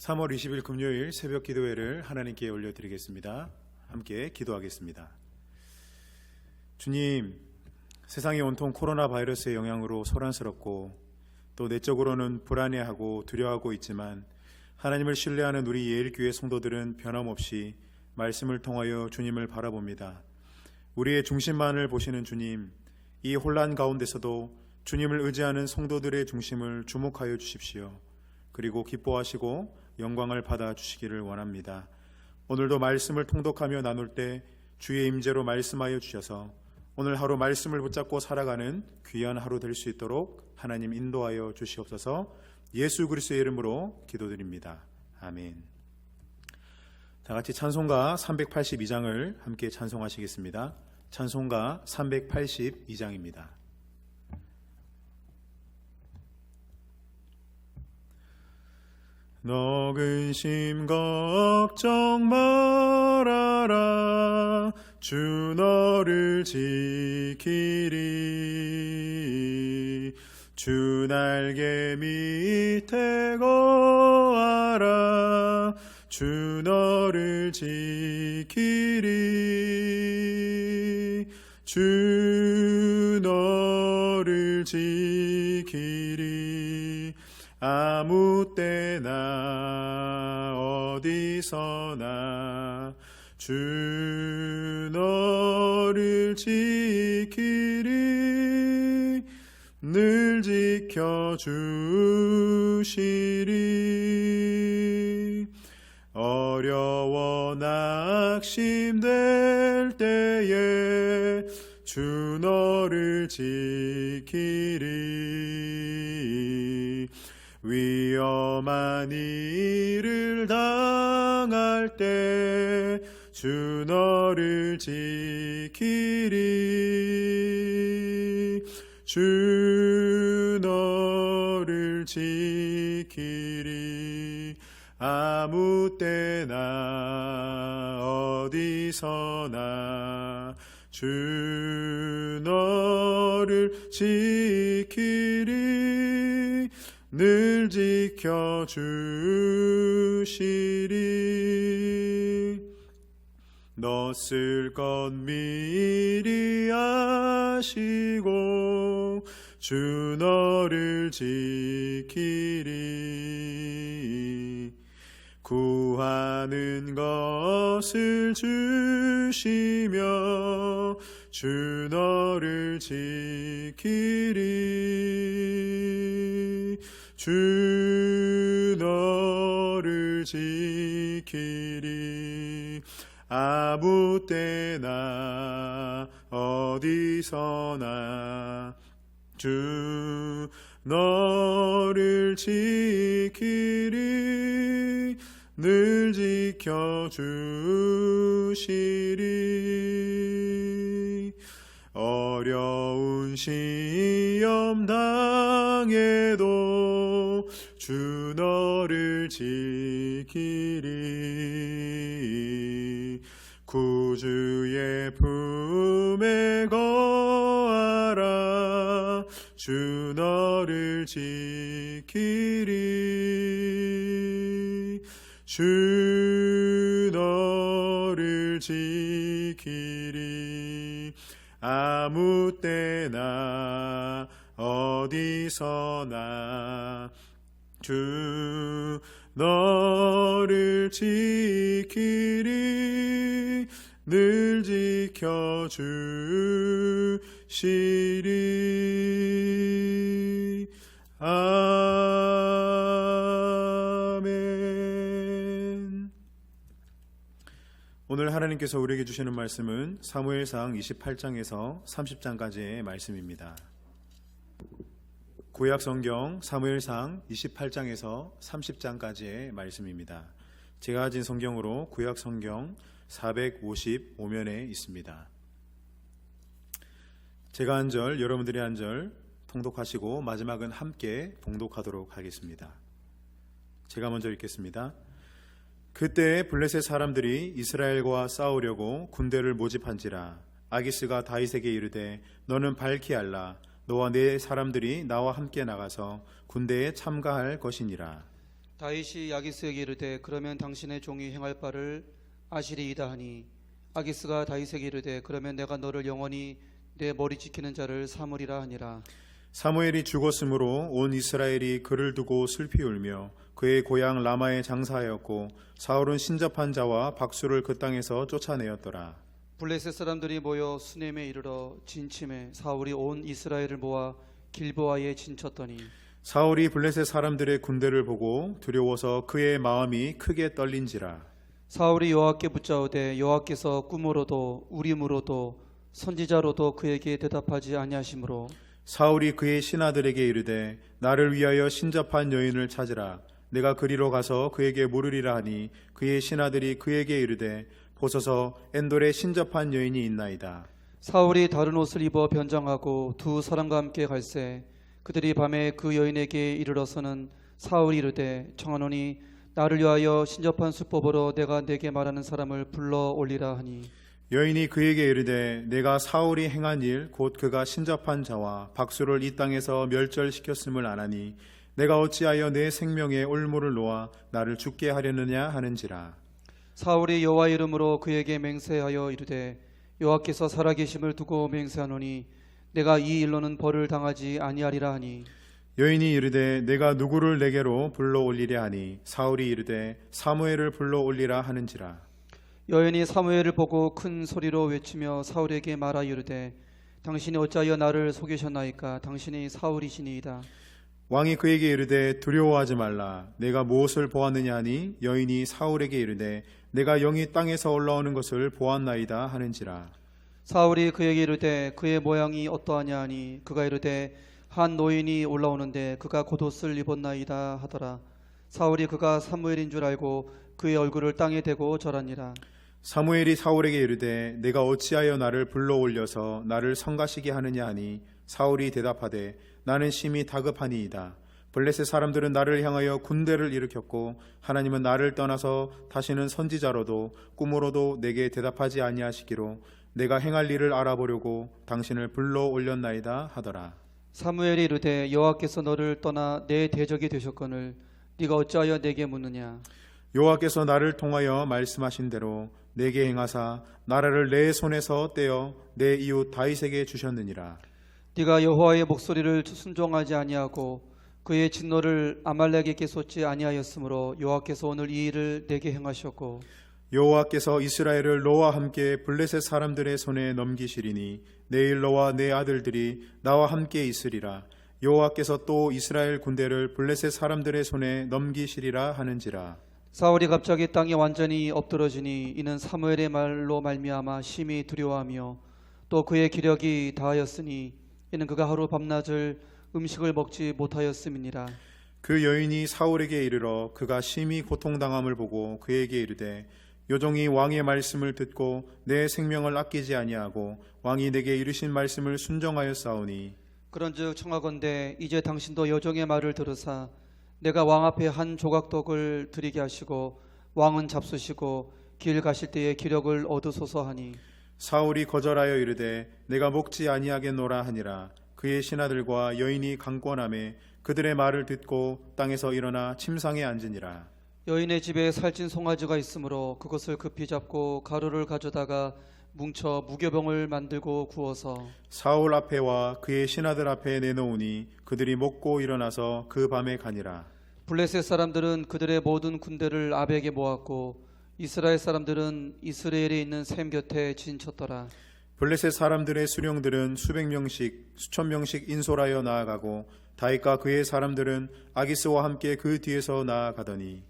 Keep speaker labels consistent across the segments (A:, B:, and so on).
A: 3월 20일 금요일 새벽 기도회를 하나님께 올려드리겠습니다. 함께 기도하겠습니다. 주님, 세상이 온통 코로나 바이러스의 영향으로 소란스럽고 또 내적으로는 불안해하고 두려워하고 있지만 하나님을 신뢰하는 우리 예일교회 성도들은 변함없이 말씀을 통하여 주님을 바라봅니다. 우리의 중심만을 보시는 주님, 이 혼란 가운데서도 주님을 의지하는 성도들의 중심을 주목하여 주십시오. 그리고 기뻐하시고 영광을 받아 주시기를 원합니다. 오늘도 말씀을 통독하며 나눌 때 주의 임재로 말씀하여 주셔서 오늘 하루 말씀을 붙잡고 살아가는 귀한 하루 될 수 있도록 하나님 인도하여 주시옵소서. 예수 그리스도의 이름으로 기도드립니다. 아멘. 다 같이 찬송가 382장을 함께 찬송하시겠습니다. 찬송가 382장입니다. 너 근심 걱정 말아라. 주 너를 지키리. 주 날개 밑에 거하라. 주 너를 지키리. 주 너를 지키리 아무 때나 어디서나 주 너를 지키리 늘 지켜 주시리. 어려워 낙심될 때에 주 너를 지키리 위험한 일을 당할 때 주 너를 지키리. 주 너를 지키리. 아무 때나 어디서나 주 너를 지키리 늘 지켜주시리. 너쓸것 미리 아시고 주 너를 지키리. 구하는 것을 주시며 주 너를 지키리 주 너를 지키리. 아무 때나 어디서나 주 너를 지키리. 늘 지켜주시리. 어려운 시험 당해도 주 너를 지키리. 구주의 품에 거하라. 주 너를 지키리. 주 너를 지키리. 아무 때나 어디서나 주 너를 지키리 늘 지켜 주시리 아멘 오늘 하나님께서 우리에게 주시는 말씀은 사무엘상 28장에서 30장까지의 말씀입니다. 구약 성경 사무엘상 28장에서 30장까지의 말씀입니다. 제가 가진 성경으로 구약 성경 455면에 있습니다. 제가 한 절, 여러분들이 한 절 통독하시고 마지막은 함께 봉독하도록 하겠습니다. 제가 먼저 읽겠습니다. 그때 블레셋 사람들이 이스라엘과 싸우려고 군대를 모집한지라 아기스가 다윗에게 이르되 너는 밝히 알라 너와 내 사람들이 나와 함께 나가서 군대에 참가할 것이니라.
B: 다윗이 야기스에게 이르되 그러면 당신의 종이 행할 바를 아시리이다 하니. 아기스가 다윗에게 이르되 그러면 내가 너를 영원히 내 머리 지키는 자를 삼으리라 하니라.
A: 사무엘이 죽었으므로 온 이스라엘이 그를 두고 슬피 울며 그의 고향 라마에 장사하였고 사울은 신접한 자와 박수를 그 땅에서 쫓아내었더라.
B: 블레셋 사람들이 모여 수넴에 이르러 진침해 사울이 온 이스라엘을 모아 길보아에 진쳤더니
A: 사울이 블레셋 사람들의 군대를 보고 두려워서 그의 마음이 크게 떨린지라.
B: 사울이 여호와께 붙자오되 여호와께서 꿈으로도 우림으로도 선지자로도 그에게 대답하지 아니하시므로
A: 사울이 그의 신하들에게 이르되 나를 위하여 신접한 여인을 찾으라. 내가 그리로 가서 그에게 물으리라 하니 그의 신하들이 그에게 이르되 보소서 엔돌에 신접한 여인이 있나이다.
B: 사울이 다른 옷을 입어 변장하고 두 사람과 함께 갈새 그들이 밤에 그 여인에게 이르러서는 사울이 이르되 청하노니 나를 위하여 신접한 수법으로 내가 내게 말하는 사람을 불러 올리라 하니
A: 여인이 그에게 이르되 내가 사울이 행한 일 곧 그가 신접한 자와 박수를 이 땅에서 멸절시켰음을 아나니 내가 어찌하여 내 생명에 올무를 놓아 나를 죽게 하려느냐 하는지라
B: 사울이 여호와 이름으로 그에게 맹세하여 이르되 여호와께서 살아계심을 두고 맹세하노니 내가 이 일로는 벌을 당하지 아니하리라 하니.
A: 여인이 이르되 내가 누구를 내게로 불러 올리랴 하니 사울이 이르되 사무엘을 불러 올리라 하는지라.
B: 여인이 사무엘을 보고 큰 소리로 외치며 사울에게 말하 이르되 당신이 어찌하여 나를 속이셨나이까 당신이 사울이시니이다
A: 왕이 그에게 이르되 두려워하지 말라. 내가 무엇을 보았느냐 하니 여인이 사울에게 이르되 내가 영이 땅에서 올라오는 것을 보았나이다 하는지라.
B: 사울이 그에게 이르되 그의 모양이 어떠하냐 하니 그가 이르되 한 노인이 올라오는데 그가 겉옷을 입었나이다 하더라. 사울이 그가 사무엘인 줄 알고 그의 얼굴을 땅에 대고 절하니라.
A: 사무엘이 사울에게 이르되 내가 어찌하여 나를 불러 올려서 나를 성가시게 하느냐 하니 사울이 대답하되 나는 심히 다급하니이다. 블레셋 사람들은 나를 향하여 군대를 일으켰고 하나님은 나를 떠나서 다시는 선지자로도 꿈으로도 내게 대답하지 아니하시기로 내가 행할 일을 알아보려고 당신을 불러 올렸나이다 하더라.
B: 사무엘이 이르되 여호와께서 너를 떠나 내 대적이 되셨거늘 네가 어찌하여 내게 묻느냐?
A: 여호와께서 나를 통하여 말씀하신 대로 내게 행하사 나라를 내 손에서 떼어 내 이웃 다윗에게 주셨느니라
B: 네가 여호와의 목소리를 순종하지 아니하고 그의 진노를 아말렉에게 쏟지 아니하였으므로 여호와께서 오늘 이 일을 내게 행하셨고
A: 여호와께서 이스라엘을 너와 함께 블레셋 사람들의 손에 넘기시리니 내일 너와 내 아들들이 나와 함께 있으리라. 여호와께서 또 이스라엘 군대를 블레셋 사람들의 손에 넘기시리라 하는지라.
B: 사울이 갑자기 땅에 완전히 엎드러지니 이는 사무엘의 말로 말미암아 심히 두려워하며 또 그의 기력이 다하였으니 이는 그가 하루 밤낮을 음식을 먹지 못하였음이니라.
A: 그 여인이 사울에게 이르러 그가 심히 고통당함을 보고 그에게 이르되 요종이 왕의 말씀을 듣고 내 생명을 아끼지 아니하고 왕이 내게 이르신 말씀을 순종하였사오니.
B: 그런즉 청하건대 이제 당신도 여종의 말을 들으사 내가 왕 앞에 한 조각떡을 드리게 하시고 왕은 잡수시고 길 가실 때에 기력을 얻으소서 하니
A: 사울이 거절하여 이르되 내가 먹지 아니하겠노라 하니라. 그의 신하들과 여인이 강권함에 그들의 말을 듣고 땅에서 일어나 침상에 앉으니라.
B: 여인의 집에 살찐 송아지가 있으므로 그것을 급히 잡고 가루를 가져다가 뭉쳐 무교병을 만들고 구워서
A: 사울 앞에와 그의 신하들 앞에 내놓으니 그들이 먹고 일어나서 그 밤에 가니라.
B: 블레셋 사람들은 그들의 모든 군대를 아벡에 모았고 이스라엘 사람들은 이스라엘에 있는 샘 곁에 진쳤더라.
A: 블레셋 사람들의 수령들은 수백 명씩 수천 명씩 인솔하여 나아가고 다윗과 그의 사람들은 아기스와 함께 그 뒤에서 나아가더니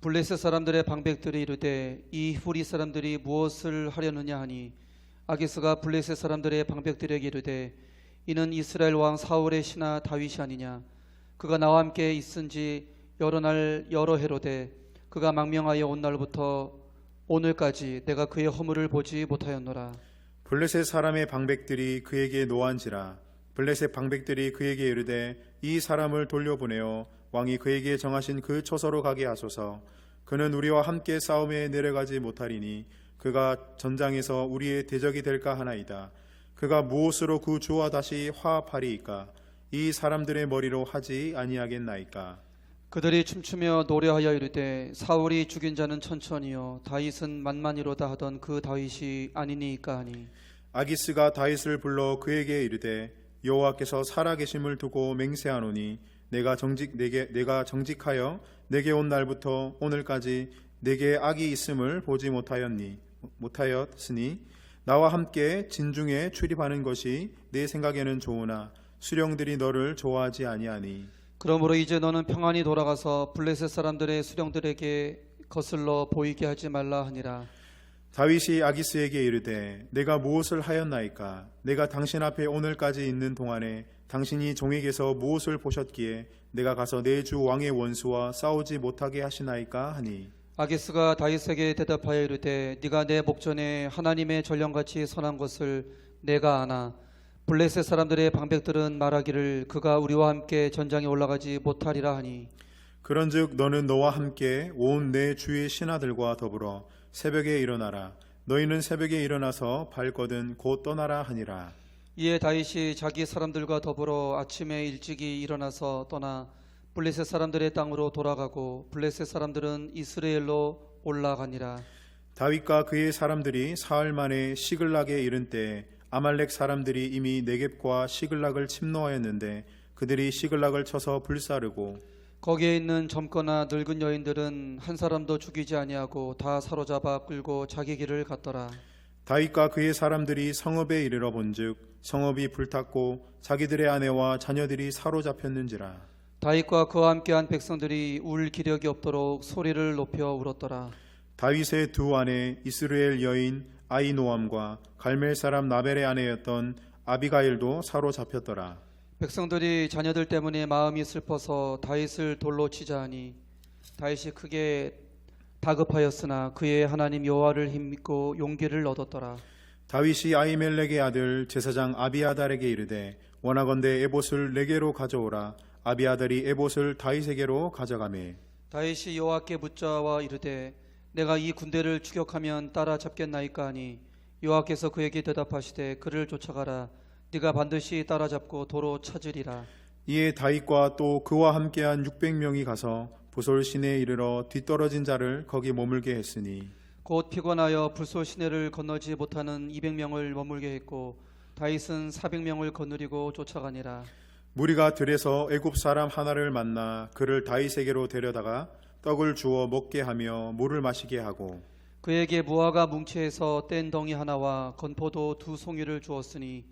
B: 블레셋 사람들의 방백들이 이르되 이 후리 사람들이 무엇을 하려느냐 하니 아기스가 블레셋 사람들의 방백들에게 이르되 이는 이스라엘 왕 사울의 신하 다윗이 아니냐? 그가 나와 함께 있은지 여러 날 여러 해로되 그가 망명하여 온 날부터 오늘까지 내가 그의 허물을 보지 못하였노라.
A: 블레셋 사람의 방백들이 그에게 노한지라. 블레셋 방백들이 그에게 이르되 이 사람을 돌려보내어 왕이 그에게 정하신 그 처소로 가게 하소서. 그는 우리와 함께 싸움에 내려가지 못하리니 그가 전장에서 우리의 대적이 될까 하나이다. 그가 무엇으로 그 주와 다시 화합하리이까? 이 사람들의 머리로 하지 아니하겠나이까
B: 그들이 춤추며 노래하여 이르되 사울이 죽인 자는 천천히요 다윗은 만만이로다 하던 그 다윗이 아니니까 하니.
A: 아기스가 다윗을 불러 그에게 이르되 여호와께서 살아계심을 두고 맹세하노니 내가 정직 내게 내가 정직하여 내게 온 날부터 오늘까지 내게 악이 있음을 보지 못하였니 못하였으니 나와 함께 진중에 출입하는 것이 내 생각에는 좋으나 수령들이 너를 좋아하지 아니하니
B: 그러므로 이제 너는 평안히 돌아가서 블레셋 사람들의 수령들에게 거슬러 보이게 하지 말라 하니라.
A: 다윗이 아기스에게 이르되 내가 무엇을 하였나이까? 내가 당신 앞에 오늘까지 있는 동안에 당신이 종에게서 무엇을 보셨기에 내가 가서 내 주 왕의 원수와 싸우지 못하게 하시나이까 하니?
B: 아기스가 다윗에게 대답하여 이르되 네가 내 목전에 하나님의 전령같이 선한 것을 내가 아나 블레셋 사람들의 방백들은 말하기를 그가 우리와 함께 전장에 올라가지 못하리라 하니.
A: 그런즉 너는 너와 함께 온 내 주의 신하들과 더불어 새벽에 일어나라. 너희는 새벽에 일어나서 발거든 곧 떠나라 하니라.
B: 이에 다윗이 자기 사람들과 더불어 아침에 일찍이 일어나서 떠나 블레셋 사람들의 땅으로 돌아가고 블레셋 사람들은 이스라엘로 올라가니라.
A: 다윗과 그의 사람들이 사흘 만에 시글락에 이른 때 아말렉 사람들이 이미 네겝과 시글락을 침노하였는데 그들이 시글락을 쳐서 불사르고
B: 거기에 있는 젊거나 늙은 여인들은 한 사람도 죽이지 아니하고 다 사로잡아 끌고 자기 길을 갔더라.
A: 다윗과 그의 사람들이 성읍에 이르러 본즉 성읍이 불탔고 자기들의 아내와 자녀들이 사로잡혔는지라.
B: 다윗과 그와 함께한 백성들이 울 기력이 없도록 소리를 높여 울었더라.
A: 다윗의 두 아내 이스라엘 여인 아이노암과 갈멜 사람 나벨의 아내였던 아비가일도 사로잡혔더라.
B: 백성들이 자녀들 때문에 마음이 슬퍼서 다윗을 돌로 치자 하니 다윗이 크게 다급하였으나 그의 하나님 여호와를 힘입고 용기를 얻었더라.
A: 다윗이 아이멜렉의 아들 제사장 아비아달에게 이르되 원하건대 에봇을 내게로 가져오라. 아비아달이 에봇을 다윗에게로 가져가매.
B: 다윗이 여호와께 묻자와 이르되 내가 이 군대를 추격하면 따라잡겠나이까 하니 여호와께서 그에게 대답하시되 그를 쫓아가라. 네가 반드시 따라잡고 도로 찾으리라.
A: 이에 다윗과 또 그와 함께한 600명이 가서 부솔 시내에 이르러 뒤떨어진 자를 거기 머물게 했으니
B: 곧 피곤하여 불소 시내를 건너지 못하는 200명을 머물게 했고 다윗은 400명을 거느리고 쫓아가니라.
A: 무리가 들에서 애굽 사람 하나를 만나 그를 다윗에게로 데려다가 떡을 주어 먹게 하며 물을 마시게 하고
B: 그에게 무화과 뭉치에서 뗀 덩이 하나와 건포도 두 송이를 주었으니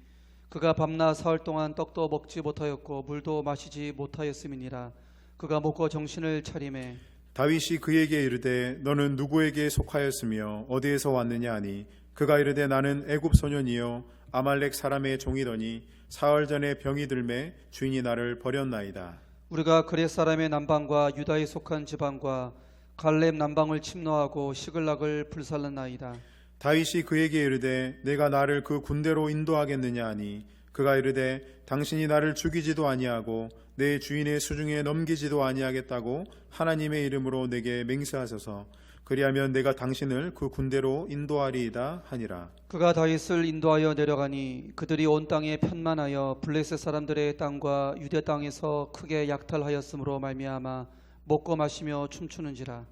B: 그가 밤낮 사흘 동안 떡도 먹지 못하였고 물도 마시지 못하였음이니라. 그가 먹고 정신을 차림해
A: 다윗이 그에게 이르되 너는 누구에게 속하였으며 어디에서 왔느냐 하니? 그가 이르되 나는 애굽 소년이요 아말렉 사람의 종이더니 사흘 전에 병이 들매 주인이 나를 버렸나이다
B: 우리가 그렛 사람의 남방과 유다에 속한 지방과 갈렙 남방을 침노하고 시글락을 불살랐나이다.
A: 다윗이 그에게 이르되 내가 나를 그 군대로 인도하겠느냐 하니 그가 이르되 당신이 나를 죽이지도 아니하고 내 주인의 수중에 넘기지도 아니하겠다고 하나님의 이름으로 내게 맹세하소서 그리하면 내가 당신을 그 군대로 인도하리이다 하니라.
B: 그가 다윗을 인도하여 내려가니 그들이 온 땅에 편만하여 블레셋 사람들의 땅과 유대 땅에서 크게 약탈하였으므로 말미암아 먹고 마시며 춤추는지라.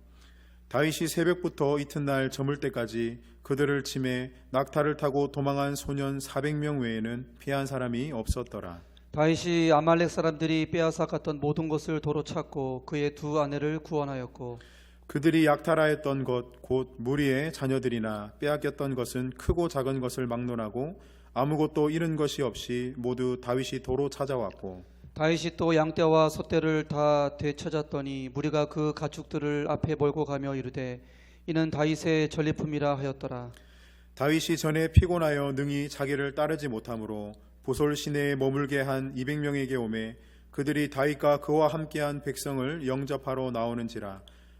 A: 다윗이 새벽부터 이튿날 저물 때까지 그들을 침해 낙타를 타고 도망한 소년 400명 외에는 피한 사람이 없었더라.
B: 다윗이 아말렉 사람들이 빼앗아 갔던 모든 것을 도로 찾고 그의 두 아내를 구원하였고
A: 그들이 약탈하였던 것 곧 무리의 자녀들이나 빼앗겼던 것은 크고 작은 것을 막론하고 아무것도 잃은 것이 없이 모두 다윗이 도로 찾아왔고
B: 다윗이 또 양떼와 소떼를 다 되찾았더니 무리가 그 가축들을 앞에 몰고 가며 이르되 이는 다윗의 전리품이라 하였더라.
A: 다윗이 전에 피곤하여 능히 자기를 따르지 못하므로 보솔 시내에 머물게 한 200명에게 오매 그들이 다윗과 그와 함께한 백성을 영접하러 나오는지라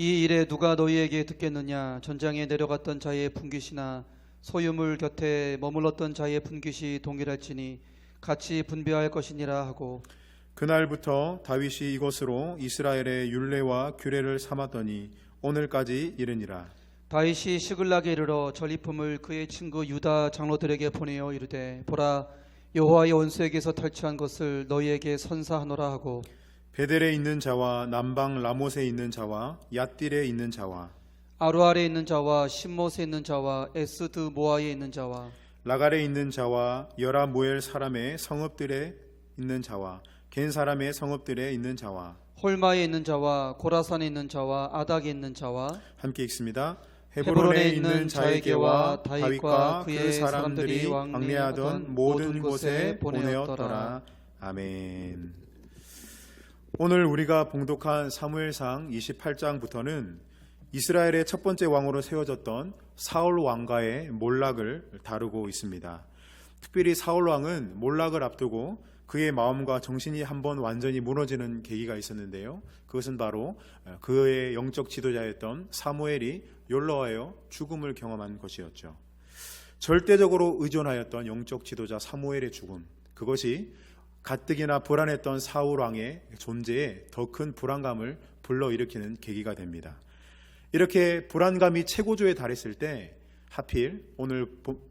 B: 이 일에 누가 너희에게 듣겠느냐? 전장에 내려갔던 자의 분깃이나 소유물 곁에 머물렀던 자의 분깃이 동일할지니 같이 분배할 것이니라 하고.
A: 그날부터 다윗이 이것으로 이스라엘의 율례와 규례를 삼았더니 오늘까지 이르니라.
B: 다윗이 시글락에 이르러 전리품을 그의 친구 유다 장로들에게 보내어 이르되 보라 여호와의 원수에게서 탈취한 것을 너희에게 선사하노라 하고
A: 베델에 있는 자와 남방 라못에 있는 자와 얏딜에 있는 자와
B: 아루알에 있는 자와 신못에 있는 자와 에스드 모아에 있는 자와
A: 라갈에 있는 자와 여라무엘 사람의 성읍들에 있는 자와 겐 사람의 성읍들에 있는 자와
B: 홀마에 있는 자와 고라산에 있는 자와 아닥에 있는 자와
A: 함께 읽습니다.
B: 헤브론에 있는 자에게와 다윗과 그의
A: 그
B: 사람들이 왕래하던 모든 곳에.
A: 보내었더라. 아멘. 오늘 우리가 봉독한 사무엘상 28장부터는 이스라엘의 첫 번째 왕으로 세워졌던 사울 왕가의 몰락을 다루고 있습니다. 특별히 사울 왕은 몰락을 앞두고 그의 마음과 정신이 한번 완전히 무너지는 계기가 있었는데요. 그것은 바로 그의 영적 지도자였던 사무엘이 욜로하여 죽음을 경험한 것이었죠. 절대적으로 의존하였던 영적 지도자 사무엘의 죽음. 그것이 가뜩이나 불안했던 사울 왕의 존재에 더 큰 불안감을 불러일으키는 계기가 됩니다. 이렇게 불안감이 최고조에 달했을 때 하필 오늘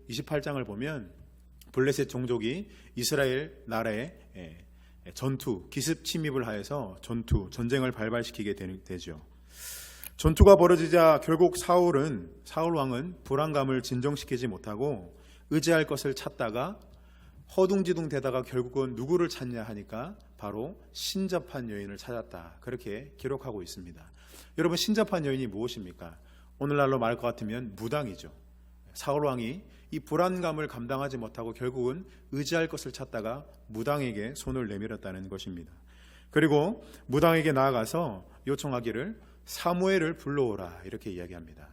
A: 28장을 보면 블레셋 종족이 이스라엘 나라에 예, 전투, 기습 침입을 하여서 전투, 전쟁을 발발시키게 되- 되죠. 전투가 벌어지자 결국 사울은 사울 왕은 불안감을 진정시키지 못하고 의지할 것을 찾다가 허둥지둥 되다가 결국은 누구를 찾냐 하니까 바로 신접한 여인을 찾았다. 그렇게 기록하고 있습니다. 여러분 신접한 여인이 무엇입니까? 오늘날로 말할 것 같으면 무당이죠. 사울 왕이 이 불안감을 감당하지 못하고 결국은 의지할 것을 찾다가 무당에게 손을 내밀었다는 것입니다. 그리고 무당에게 나아가서 요청하기를 사무엘을 불러오라 이렇게 이야기합니다.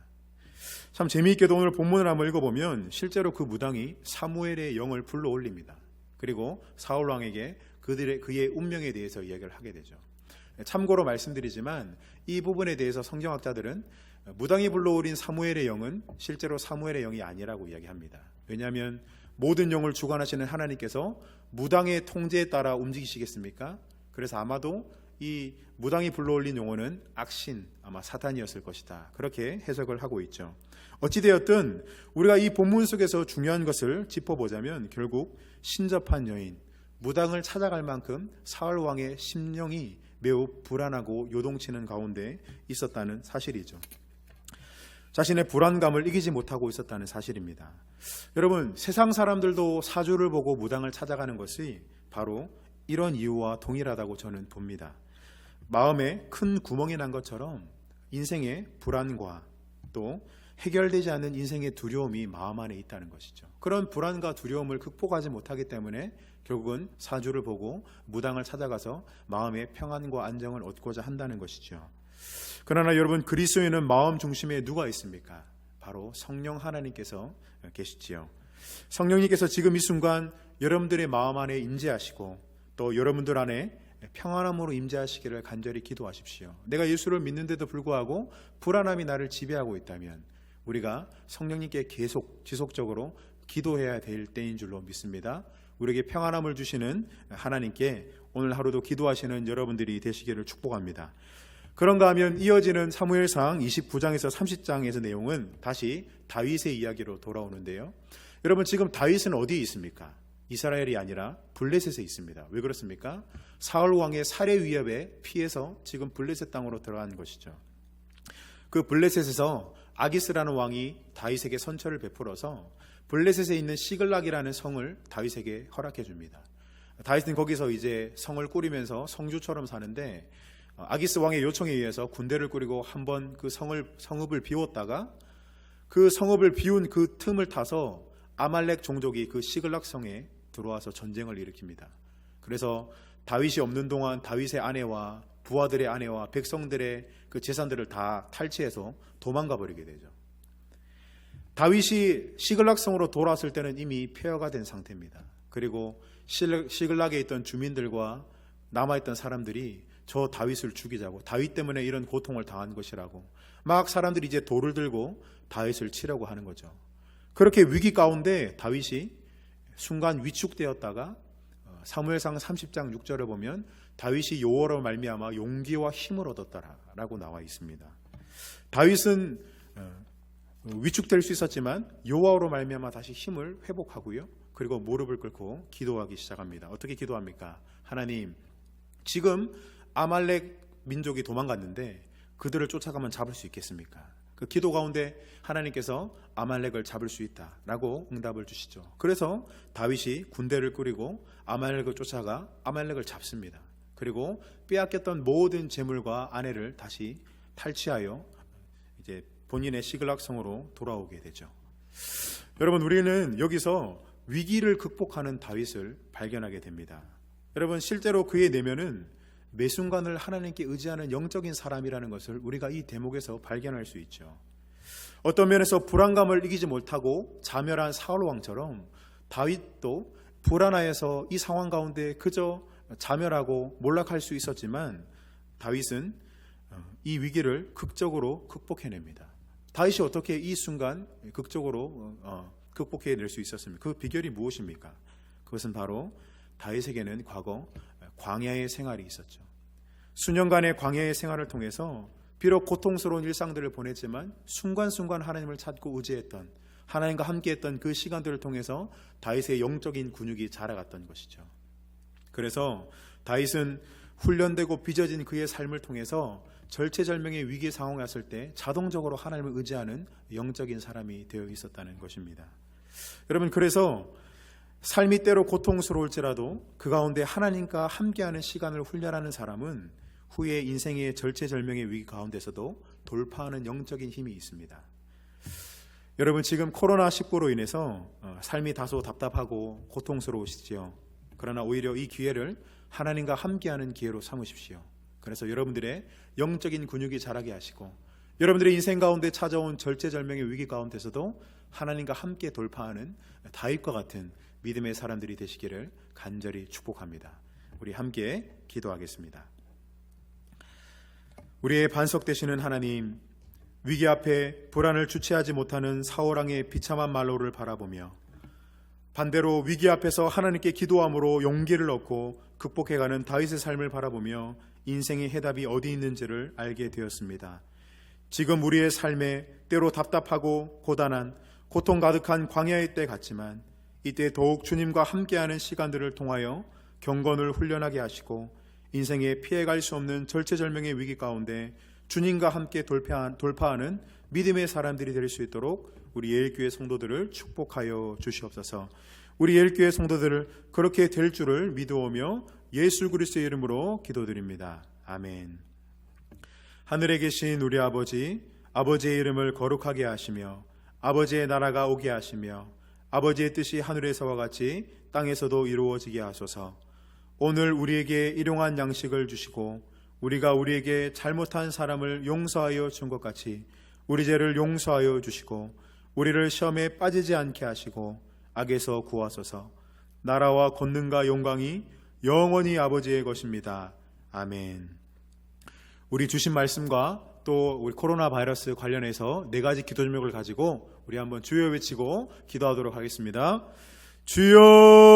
A: 참 재미있게도 오늘 본문을 한번 읽어보면 실제로 그 무당이 사무엘의 영을 불러 올립니다. 그리고 사울 왕에게 그들의 그의 운명에 대해서 이야기를 하게 되죠. 참고로 말씀드리지만 이 부분에 대해서 성경학자들은 무당이 불러올린 사무엘의 영은 실제로 사무엘의 영이 아니라고 이야기합니다. 왜냐하면 모든 영을 주관하시는 하나님께서 무당의 통제에 따라 움직이시겠습니까? 그래서 아마도 이 무당이 불러올린 용어는 악신 아마 사탄이었을 것이다. 그렇게 해석을 하고 있죠. 어찌되었든 우리가 이 본문 속에서 중요한 것을 짚어보자면 결국 신접한 여인 무당을 찾아갈 만큼 사울 왕의 심령이 매우 불안하고 요동치는 가운데 있었다는 사실이죠. 자신의 불안감을 이기지 못하고 있었다는 사실입니다. 여러분, 세상 사람들도 사주를 보고 무당을 찾아가는 것이 바로 이런 이유와 동일하다고 저는 봅니다. 마음에 큰 구멍이 난 것처럼 인생의 불안과 또 해결되지 않는 인생의 두려움이 마음 안에 있다는 것이죠. 그런 불안과 두려움을 극복하지 못하기 때문에 결국은 사주를 보고 무당을 찾아가서 마음의 평안과 안정을 얻고자 한다는 것이죠. 그러나 여러분 그리스도인은 마음 중심에 누가 있습니까? 바로 성령 하나님께서 계시지요. 성령님께서 지금 이 순간 여러분들의 마음 안에 임재하시고 또 여러분들 안에 평안함으로 임재하시기를 간절히 기도하십시오. 내가 예수를 믿는데도 불구하고 불안함이 나를 지배하고 있다면 우리가 성령님께 계속 지속적으로 기도해야 될 때인 줄로 믿습니다. 우리에게 평안함을 주시는 하나님께 오늘 하루도 기도하시는 여러분들이 되시기를 축복합니다. 그런가 하면 이어지는 사무엘상 29장에서 30장에서 내용은 다시 다윗의 이야기로 돌아오는데요. 여러분 지금 다윗은 어디에 있습니까? 이스라엘이 아니라 블레셋에 있습니다. 왜 그렇습니까? 사울 왕의 살해 위협에 피해서 지금 블레셋 땅으로 들어간 것이죠. 그 블레셋에서 아기스라는 왕이 다윗에게 선처를 베풀어서 블레셋에 있는 시글락이라는 성을 다윗에게 허락해 줍니다. 다윗은 거기서 이제 성을 꾸리면서 성주처럼 사는데 아기스 왕의 요청에 의해서 군대를 꾸리고 한번 그 성을 성읍을 비웠다가 그 성읍을 비운 그 틈을 타서 아말렉 종족이 그 시글락 성에 들어와서 전쟁을 일으킵니다. 그래서 다윗이 없는 동안 다윗의 아내와 부하들의 아내와 백성들의 그 재산들을 다 탈취해서 도망가 버리게 되죠. 다윗이 시글락 성으로 돌아왔을 때는 이미 폐허가 된 상태입니다. 그리고 시글락에 있던 주민들과 남아있던 사람들이 저 다윗을 죽이자고 다윗 때문에 이런 고통을 당한 것이라고 막 사람들이 이제 돌을 들고 다윗을 치려고 하는 거죠. 그렇게 위기 가운데 다윗이 순간 위축되었다가 어, 사무엘상 30장 6절을 보면 다윗이 여호와로 말미암아 용기와 힘을 얻었다라고 나와 있습니다. 다윗은 어, 위축될 수 있었지만 여호와로 말미암아 다시 힘을 회복하고요. 그리고 무릎을 꿇고 기도하기 시작합니다. 어떻게 기도합니까? 하나님, 지금 아말렉 민족이 도망갔는데 그들을 쫓아가면 잡을 수 있겠습니까? 그 기도 가운데 하나님께서 아말렉을 잡을 수 있다라고 응답을 주시죠. 그래서 다윗이 군대를 꾸리고 아말렉을 쫓아가 아말렉을 잡습니다. 그리고 빼앗겼던 모든 재물과 아내를 다시 탈취하여 이제 본인의 시글락성으로 돌아오게 되죠. 여러분 우리는 여기서 위기를 극복하는 다윗을 발견하게 됩니다. 여러분 실제로 그의 내면은 매 순간을 하나님께 의지하는 영적인 사람이라는 것을 우리가 이 대목에서 발견할 수 있죠. 어떤 면에서 불안감을 이기지 못하고 자멸한 사울 왕처럼 다윗도 불안하여서 이 상황 가운데 그저 자멸하고 몰락할 수 있었지만 다윗은 어, 이 위기를 극적으로 극복해냅니다. 다윗이 어떻게 이 순간 극적으로 어, 극복해낼 수 있었습니까? 그 비결이 무엇입니까? 그것은 바로 다윗에게는 과거 광야의 생활이 있었죠. 수년간의 광야의 생활을 통해서 비록 고통스러운 일상들을 보냈지만 순간순간 하나님을 찾고 의지했던 하나님과 함께했던 그 시간들을 통해서 다윗의 영적인 근육이 자라갔던 것이죠. 그래서 다윗은 훈련되고 빚어진 그의 삶을 통해서 절체절명의 위기 상황에 왔을 때 자동적으로 하나님을 의지하는 영적인 사람이 되어 있었다는 것입니다. 여러분 그래서 삶이 때로 고통스러울지라도 그 가운데 하나님과 함께하는 시간을 훈련하는 사람은 후에 인생의 절체절명의 위기 가운데서도 돌파하는 영적인 힘이 있습니다. 여러분 지금 코로나 19로 인해서 어, 삶이 다소 답답하고 고통스러우시지요. 그러나 오히려 이 기회를 하나님과 함께하는 기회로 삼으십시오. 그래서 여러분들의 영적인 근육이 자라게 하시고 여러분들의 인생 가운데 찾아온 절체절명의 위기 가운데서도 하나님과 함께 돌파하는 다윗과 같은 믿음의 사람들이 되시기를 간절히 축복합니다. 우리 함께 기도하겠습니다. 우리의 반석 되시는 하나님, 위기 앞에 불안을 주체하지 못하는 사울왕의 비참한 말로를 바라보며 반대로 위기 앞에서 하나님께 기도함으로 용기를 얻고 극복해가는 다윗의 삶을 바라보며 인생의 해답이 어디 있는지를 알게 되었습니다. 지금 우리의 삶에 때로 답답하고 고단한 고통 가득한 광야의 때 같지만 이때 더욱 주님과 함께하는 시간들을 통하여 경건을 훈련하게 하시고 인생에 피해갈 수 없는 절체절명의 위기 가운데 주님과 함께 돌파하는 믿음의 사람들이 될 수 있도록 우리 예일교회 성도들을 축복하여 주시옵소서. 우리 예일교회 성도들을 그렇게 될 줄을 믿어오며 예수 그리스도의 이름으로 기도드립니다. 아멘. 하늘에 계신 우리 아버지, 아버지의 이름을 거룩하게 하시며 아버지의 나라가 오게 하시며 아버지의 뜻이 하늘에서와 같이 땅에서도 이루어지게 하소서. 오늘 우리에게 일용한 양식을 주시고 우리가 우리에게 잘못한 사람을 용서하여 준 것 같이 우리 죄를 용서하여 주시고 우리를 시험에 빠지지 않게 하시고 악에서 구하소서. 나라와 권능과 영광이 영원히 아버지의 것입니다. 아멘. 우리 주신 말씀과 또 우리 코로나 바이러스 관련해서 네 가지 기도 제목을 가지고 우리 한번 주여 외치고 기도하도록 하겠습니다. 주여